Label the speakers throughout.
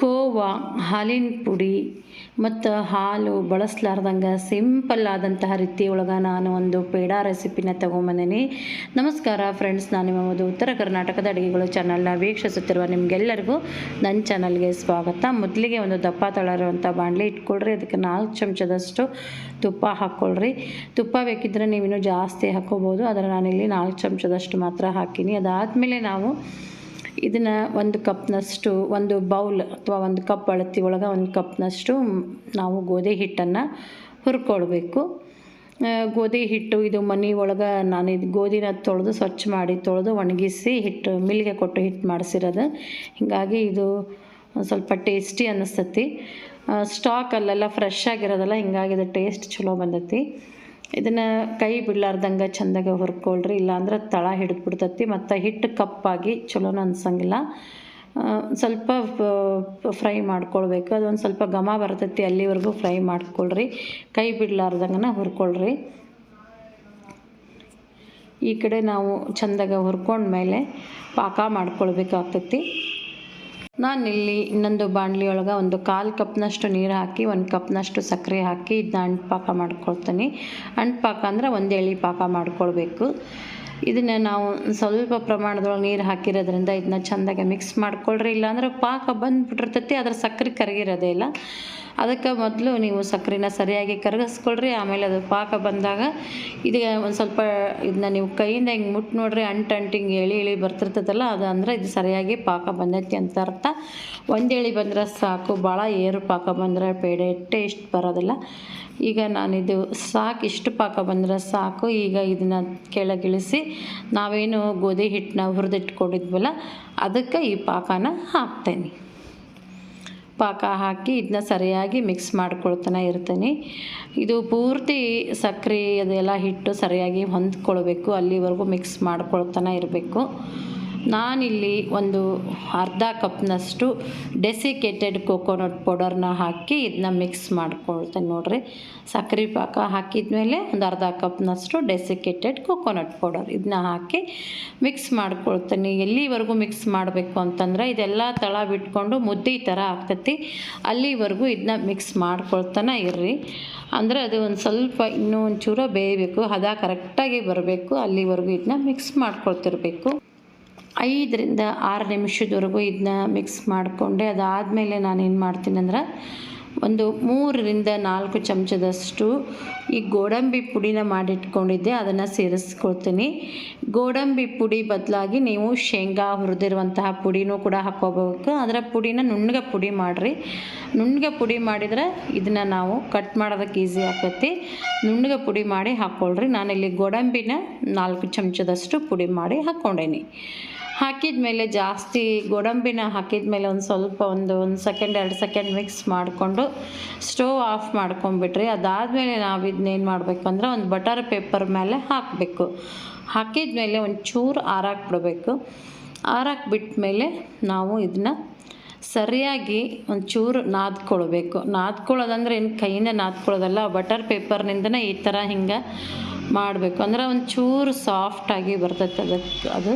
Speaker 1: ಕೋವಾ, ಹಾಲಿನ ಪುಡಿ ಮತ್ತು ಹಾಲು ಬಳಸ್ಲಾರ್ದಂಗೆ ಸಿಂಪಲ್ ಆದಂತಹ ಒಳಗೆ ನಾನು ಒಂದು ಪೇಡ ರೆಸಿಪಿನ ತೊಗೊಂಬಂದೀನಿ. ನಮಸ್ಕಾರ ಫ್ರೆಂಡ್ಸ್ ನಾನು ನಿಮ್ಮ ಉತ್ತರ ಕರ್ನಾಟಕದ ಅಡುಗೆಗಳು ಚಾನಲ್ನ ವೀಕ್ಷಿಸುತ್ತಿರುವ ನಿಮಗೆಲ್ಲರಿಗೂ ನನ್ನ ಚಾನಲ್ಗೆ ಸ್ವಾಗತ. ಮೊದಲಿಗೆ ಒಂದು ದಪ್ಪ ತಳರುವಂಥ ಬಾಣಲೆ ಇಟ್ಕೊಳ್ರಿ, ಅದಕ್ಕೆ ನಾಲ್ಕು ಚಮಚದಷ್ಟು ತುಪ್ಪ ಹಾಕ್ಕೊಳ್ರಿ ತುಪ್ಪ ಬೇಕಿದ್ದರೆ ನೀವಿನ್ನೂ ಜಾಸ್ತಿ ಹಾಕ್ಕೋಬೋದು ಆದರೆ ನಾನಿಲ್ಲಿ ನಾಲ್ಕು ಚಮಚದಷ್ಟು ಮಾತ್ರ ಹಾಕೀನಿ. ಅದಾದಮೇಲೆ ನಾವು ಇದನ್ನು ಒಂದು ಕಪ್ನಷ್ಟು, ಒಂದು ಬೌಲ್ ಅಥವಾ ಒಂದು ಕಪ್ ಅಳತಿ ಒಳಗೆ ಒಂದು ಕಪ್ನಷ್ಟು ನಾವು ಗೋಧಿ ಹಿಟ್ಟನ್ನು ಹುರ್ಕೊಳ್ಬೇಕು. ಗೋಧಿ ಹಿಟ್ಟು ಇದು ಮನೆ ಒಳಗೆ ನಾನು ಇದು ಗೋಧಿನ ತೊಳೆದು ಸ್ವಚ್ಛ ಮಾಡಿ ತೊಳೆದು ಒಣಗಿಸಿ ಹಿಟ್ಟು, ಮಿಲ್ಗೆ ಕೊಟ್ಟು ಹಿಟ್ಟು ಮಾಡಿಸಿರೋದು. ಹೀಗಾಗಿ ಇದು ಸ್ವಲ್ಪ ಟೇಸ್ಟಿ ಅನ್ನಿಸ್ತತಿ ಸ್ಟಾಕ್ ಅಲ್ಲೆಲ್ಲ ಫ್ರೆಶ್ ಆಗಿರೋದಲ್ಲ, ಹಿಂಗಾಗಿ ಇದು ಟೇಸ್ಟ್ ಚಲೋ ಬಂದೈತಿ. ಇದನ್ನು ಕೈ ಬಿಡ್ಲಾರ್ದಂಗೆ ಚಂದಾಗೆ ಹುರ್ಕೊಳ್ರಿ, ಇಲ್ಲಾಂದ್ರೆ ತಳ ಹಿಡಿದು ಬಿಡ್ತೈತಿ ಮತ್ತು ಹಿಟ್ಟು ಕಪ್ಪಾಗಿ ಚಲೋನ ಅನ್ಸಂಗಿಲ್ಲ. ಸ್ವಲ್ಪ ಫ್ರೈ ಮಾಡ್ಕೊಳ್ಬೇಕು, ಅದೊಂದು ಸ್ವಲ್ಪ ಘಮ ಬರ್ತೈತಿ ಅಲ್ಲಿವರೆಗೂ ಫ್ರೈ ಮಾಡ್ಕೊಳ್ರಿ. ಕೈ ಬಿಡ್ಲಾರ್ದಂಗನ ಹುರ್ಕೊಳ್ರಿ. ಈ ಕಡೆ ನಾವು ಚಂದಾಗ ಹುರ್ಕೊಂಡ್ಮೇಲೆ ಪಾಕ ಮಾಡ್ಕೊಳ್ಬೇಕಾಗ್ತೈತಿ. ನಾನಿಲ್ಲಿ ಇನ್ನೊಂದು ಬಾಣಲಿ ಒಳಗೆ ಒಂದು ಕಾಲು ಕಪ್ನಷ್ಟು ನೀರು ಹಾಕಿ, ಒಂದು ಕಪ್ನಷ್ಟು ಸಕ್ಕರೆ ಹಾಕಿ ಇದನ್ನ ಅಂಟು ಪಾಕ ಮಾಡ್ಕೊಳ್ತೀನಿ. ಅಂಟು ಅಂದರೆ ಒಂದು ಎಳೆ ಪಾಕ ಮಾಡ್ಕೊಳ್ಬೇಕು. ಇದನ್ನು ನಾವು ಸ್ವಲ್ಪ ಪ್ರಮಾಣದೊಳಗೆ ನೀರು ಹಾಕಿರೋದ್ರಿಂದ ಇದನ್ನ ಚೆಂದಾಗಿ ಮಿಕ್ಸ್ ಮಾಡ್ಕೊಳ್ರಿ, ಇಲ್ಲಾಂದ್ರೆ ಪಾಕ ಬಂದುಬಿಟ್ಟಿರ್ತೈತಿ, ಅದ್ರ ಸಕ್ಕರೆ ಕರಗಿರೋದೇ ಇಲ್ಲ. ಅದಕ್ಕೆ ಮೊದಲು ನೀವು ಸಕ್ಕರೆನ ಸರಿಯಾಗಿ ಕರಗಿಸ್ಕೊಳ್ರಿ, ಆಮೇಲೆ ಅದು ಪಾಕ ಬಂದಾಗ ಇದು ಒಂದು ಸ್ವಲ್ಪ ಇದನ್ನ ನೀವು ಕೈಯಿಂದ ಹಿಂಗೆ ಮುಟ್ಟು ನೋಡ್ರಿ, ಅಂಟು ಅಂಟು ಹಿಂಗೆ ಎಳಿ ಎಳಿ ಬರ್ತಿರ್ತದಲ್ಲ, ಅದು ಅಂದರೆ ಇದು ಸರಿಯಾಗಿ ಪಾಕ ಬಂದೈತಿ ಅಂತ ಅರ್ಥ. ಒಂದು ಎಳಿ ಬಂದರೆ ಸಾಕು ಭಾಳ ಏರು ಪಾಕ ಬಂದರೆ ಪೇಡೆ ಟೇಸ್ಟ್ ಬರೋದಿಲ್ಲ. ಈಗ ನಾನಿದು ಸಾಕು ಇಷ್ಟು ಪಾಕ ಬಂದರೆ ಸಾಕು. ಈಗ ಇದನ್ನು ಕೆಳಗಿಳಿಸಿ ನಾವೇನು ಗೋಧಿ ಹಿಟ್ಟನ್ನ ಹುರಿದಿಟ್ಕೊಂಡಿದ್ವಲ್ಲ, ಅದಕ್ಕೆ ಈ ಪಾಕನ ಹಾಕ್ತೇನೆ. ಪಾಕ ಹಾಕಿ ಇದನ್ನ ಸರಿಯಾಗಿ ಮಿಕ್ಸ್ ಮಾಡ್ಕೊಳ್ತಾನೆ ಇರ್ತೀನಿ. ಇದು ಪೂರ್ತಿ ಸಕ್ಕರೆ ಅದೆಲ್ಲ ಹಿಟ್ಟು ಸರಿಯಾಗಿ ಹೊಂದ್ಕೊಳ್ಬೇಕು, ಅಲ್ಲಿವರೆಗೂ ಮಿಕ್ಸ್ ಮಾಡ್ಕೊಳ್ತಾನೆ ಇರಬೇಕು. ನಾನಿಲ್ಲಿ ಒಂದು ಅರ್ಧ ಕಪ್ನಷ್ಟು ಡೆಸಿಕೇಟೆಡ್ ಕೋಕೋನಟ್ ಪೌಡರ್ನ ಹಾಕಿ ಇದನ್ನ ಮಿಕ್ಸ್ ಮಾಡ್ಕೊಳ್ತೇನೆ ನೋಡ್ರಿ. ಸಕ್ಕರೆ ಪಾಕ ಹಾಕಿದ್ಮೇಲೆ ಒಂದು ಅರ್ಧ ಕಪ್ನಷ್ಟು ಡೆಸಿಕೇಟೆಡ್ ಕೋಕೋನಟ್ ಪೌಡರ್ ಇದನ್ನ ಹಾಕಿ ಮಿಕ್ಸ್ ಮಾಡ್ಕೊಳ್ತೇನೆ. ಎಲ್ಲಿವರೆಗೂ ಮಿಕ್ಸ್ ಮಾಡಬೇಕು ಅಂತಂದ್ರೆ ಇದೆಲ್ಲ ತಳ ಬಿಟ್ಕೊಂಡು ಮುದ್ದೆ ಥರ ಆಗ್ತೈತಿ. ಅಲ್ಲಿವರೆಗೂ ಇದನ್ನ ಮಿಕ್ಸ್ ಮಾಡ್ಕೊಳ್ತಾನೆ ಇರ್ರಿ. ಅಂದರೆ ಅದು ಒಂದು ಸ್ವಲ್ಪ ಇನ್ನೂ ಒಂಚೂರು ಬೇಯಬೇಕು. ಹದ ಕರೆಕ್ಟಾಗಿ ಬರಬೇಕು. ಅಲ್ಲಿವರೆಗೂ ಇದನ್ನ ಮಿಕ್ಸ್ ಮಾಡ್ಕೊಳ್ತಿರ್ಬೇಕು. ಐದರಿಂದ ಆರು ನಿಮಿಷದವರೆಗೂ ಇದನ್ನ ಮಿಕ್ಸ್ ಮಾಡಿಕೊಂಡೆ. ಅದಾದಮೇಲೆ ನಾನೇನು ಮಾಡ್ತೀನಿ ಅಂದ್ರೆ ಒಂದು ಮೂರರಿಂದ ನಾಲ್ಕು ಚಮಚದಷ್ಟು ಈ ಗೋಡಂಬಿ ಪುಡಿನ ಮಾಡಿಟ್ಕೊಂಡಿದ್ದೆ, ಅದನ್ನು ಸೇರಿಸ್ಕೊಳ್ತೀನಿ. ಗೋಡಂಬಿ ಪುಡಿ ಬದಲಾಗಿ ನೀವು ಶೇಂಗಾ ಹುರಿದಿರುವಂತಹ ಪುಡಿನೂ ಕೂಡ ಹಾಕ್ಕೋಬೇಕು. ಅದರ ಪುಡಿನ ನುಣ್ಣಗೆ ಪುಡಿ ಮಾಡಿರಿ. ನುಣ್ಣಗೆ ಪುಡಿ ಮಾಡಿದರೆ ಇದನ್ನು ನಾವು ಕಟ್ ಮಾಡೋದಕ್ಕೆ ಈಸಿ ಆಗ್ತೈತಿ ನುಣ್ಣಗೆ ಪುಡಿ ಮಾಡಿ ಹಾಕ್ಕೊಳ್ರಿ ನಾನಿಲ್ಲಿ ಗೋಡಂಬಿನ ನಾಲ್ಕು ಚಮಚದಷ್ಟು ಪುಡಿ ಮಾಡಿ ಹಾಕ್ಕೊಂಡೇನಿ. ಹಾಕಿದ ಮೇಲೆ ಜಾಸ್ತಿ ಗೋಡಂಬಿನ ಹಾಕಿದ ಮೇಲೆ ಒಂದು ಸ್ವಲ್ಪ ಒಂದು ಒಂದು ಸೆಕೆಂಡ್ ಎರಡು ಸೆಕೆಂಡ್ ಮಿಕ್ಸ್ ಮಾಡಿಕೊಂಡು ಸ್ಟೋವ್ ಆಫ್ ಮಾಡ್ಕೊಂಬಿಟ್ರಿ ಅದಾದಮೇಲೆ ನಾವು ಇದನ್ನೇನು ಮಾಡಬೇಕು ಅಂದ್ರೆ ಒಂದು ಬಟರ್ ಪೇಪರ್ ಮೇಲೆ ಹಾಕಬೇಕು. ಹಾಕಿದ ಮೇಲೆ ಒಂದು ಚೂರು ಆರಾಕ್ ಬಿಡಬೇಕು. ಆರಾಕ್ ಬಿಟ್ಟ ಮೇಲೆ ನಾವು ಇದನ್ನ ಸರಿಯಾಗಿ ಒಂಚೂರು ನಾದ್ಕೊಳ್ಬೇಕು. ನಾದ್ಕೊಳ್ಳೋದಂದ್ರೆ ಏನು ಕೈಯಿಂದ ನಾದ್ಕೊಳ್ಳೋದಲ್ಲ ಬಟರ್ ಪೇಪರ್ನಿಂದನೇ ಈ ಥರ ಹಿಂಗೆ ಮಾಡಬೇಕು. ಅಂದ್ರೆ ಒಂಚೂರು ಸಾಫ್ಟಾಗಿ ಬರ್ತೈತೆ ಅದಕ್ಕೆ ಅದು.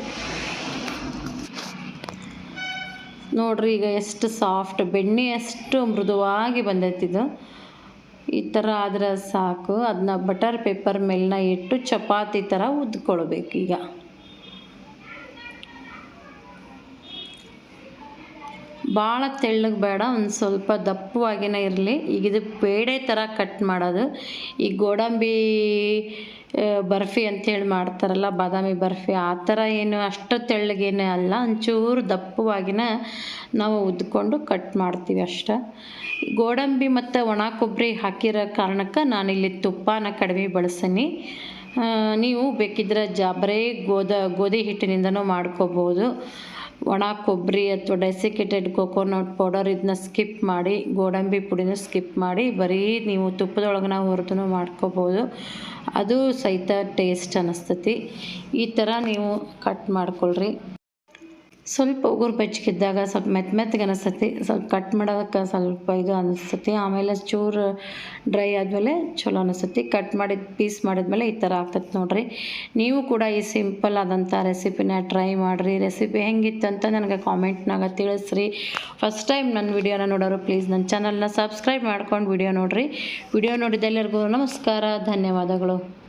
Speaker 1: ನೋಡ್ರಿ, ಈಗ ಎಷ್ಟು ಸಾಫ್ಟ್ ಬೆಣ್ಣೆ ಎಷ್ಟು ಮೃದುವಾಗಿ ಬಂದೈತಿದು ಈ ಥರ ಆದ್ರೆ ಸಾಕು. ಅದನ್ನ ಬಟರ್ ಪೇಪರ್ ಮೇಲನ್ನ ಇಟ್ಟು ಚಪಾತಿ ಥರ ಉದ್ಕೊಳ್ಬೇಕು ಈಗ. ಭಾಳ ತೆಳ್ಳಗೆ ಬೇಡ, ಒಂದು ಸ್ವಲ್ಪ ದಪ್ಪವಾಗಿನೇ ಇರಲಿ. ಈಗ ಇದು ಪೇಡೆ ಥರ ಕಟ್ ಮಾಡೋದು. ಈ ಗೋಡಂಬಿ ಬರ್ಫಿ ಅಂತೇಳಿ ಮಾಡ್ತಾರಲ್ಲ, ಬಾದಾಮಿ ಬರ್ಫಿ, ಆ ಥರ ಏನು ಅಷ್ಟು ತೆಳ್ಳಗೇನೇ ಅಲ್ಲ. ಒಂಚೂರು ದಪ್ಪವಾಗಿನ ನಾವು ಉದ್ಕೊಂಡು ಕಟ್ ಮಾಡ್ತೀವಿ ಅಷ್ಟೆ. ಗೋಡಂಬಿ ಮತ್ತು ಒಣ ಕೊಬ್ಬರಿ ಹಾಕಿರೋ ಕಾರಣಕ್ಕೆ ನಾನಿಲ್ಲಿ ತುಪ್ಪನ ಕಡಿಮೆ ಬಳಸೀನಿ. ನೀವು ಬೇಕಿದ್ರೆ ಜಾಬರೇ ಗೋದ, ಗೋಧಿ ಹಿಟ್ಟಿನಿಂದನೂ ಮಾಡ್ಕೋಬೋದು. ಒಣ, ಕೊಬ್ಬರಿ ಅಥವಾ ಡೆಸಿಕೇಟೆಡ್ ಕೊಕೊನಟ್ ಪೌಡರ್ ಇದನ್ನ ಸ್ಕಿಪ್ ಮಾಡಿ, ಗೋಡಂಬಿ ಪುಡಿನ ಸ್ಕಿಪ್ ಮಾಡಿ, ಬರೀ ನೀವು ತುಪ್ಪದೊಳಗನ ಹೊರತು ಮಾಡ್ಕೋಬೋದು. ಅದು ಸಹಿತ ಟೇಸ್ಟ್ ಅನ್ನಿಸ್ತತಿ ಈ ಥರ ನೀವು ಕಟ್ ಮಾಡ್ಕೊಳ್ರಿ. ಸ್ವಲ್ಪ ಉಗುರು ಬೆಚ್ಚಗಿದ್ದಾಗ ಸ್ವಲ್ಪ ಮೆತ್ತ ಮೆತ್ತಗೆ ಅನಿಸ್ತತಿ. ಸ್ವಲ್ಪ ಕಟ್ ಮಾಡೋದಕ್ಕೆ ಸ್ವಲ್ಪ ಇದು ಅನಿಸ್ತತಿ. ಆಮೇಲೆ ಚೂರು ಡ್ರೈ ಆದಮೇಲೆ ಚಲೋ ಅನಿಸ್ತತಿ. ಕಟ್ ಮಾಡಿದ ಪೀಸ್ ಮಾಡಿದ್ಮೇಲೆ ಈ ಥರ ಆಗ್ತೈತೆ ನೋಡಿರಿ. ನೀವು ಕೂಡ ಈ ಸಿಂಪಲ್ ಆದಂಥ ರೆಸಿಪಿನ ಟ್ರೈ ಮಾಡಿರಿ. ರೆಸಿಪಿ ಹೆಂಗಿತ್ತು ಅಂತ ನನಗೆ ಕಾಮೆಂಟ್ನಾಗ ತಿಳಿಸ್ರಿ. ಫಸ್ಟ್ ಟೈಮ್ ನನ್ನ ವಿಡಿಯೋನ ನೋಡೋರು ಪ್ಲೀಸ್ ನನ್ನ ಚಾನಲ್ನ ಸಬ್ಸ್ಕ್ರೈಬ್ ಮಾಡ್ಕೊಂಡು ವಿಡಿಯೋ ನೋಡಿರಿ. ವಿಡಿಯೋ ನೋಡಿದ ಎಲ್ಲರಿಗೂ ನಮಸ್ಕಾರ. ಧನ್ಯವಾದಗಳು.